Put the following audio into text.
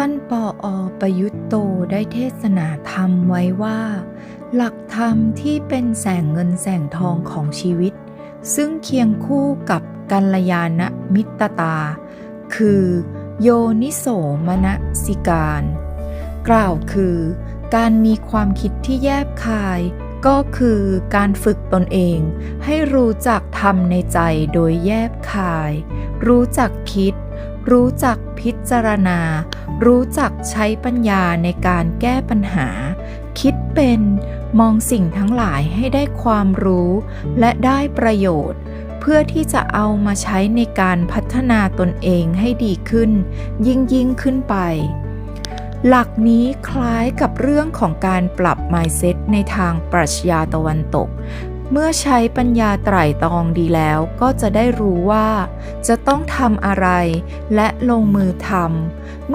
ท่านปออประยุตโตได้เทศนาธรรมไว้ว่า หลักธรรมที่เป็นแสงเงินแสงทองของชีวิต ซึ่งเคียงคู่กับกัลยาณมิตรตา คือโยนิโสมนสิการ กล่าวคือ การมีความคิดที่แยบคาย ก็คือการฝึกตนเอง ให้รู้จักทำในใจโดยแยบคาย รู้จักคิด รู้จักพิจารณา รู้จักใช้ปัญญาในการแก้ปัญหา คิดเป็นมองสิ่งทั้งหลายให้ได้ความรู้และได้ประโยชน์ เพื่อที่จะเอามาใช้ในการพัฒนาตนเองให้ดีขึ้น ยิ่งยิ่งขึ้นไป หลักนี้คล้ายกับเรื่องของการปรับ mindset ในทางปรัชญาตะวันตก เมื่อใช้ปัญญาไตร่ตรองดีแล้วก็จะได้รู้ว่า จะต้องทำอะไรและลงมือทำ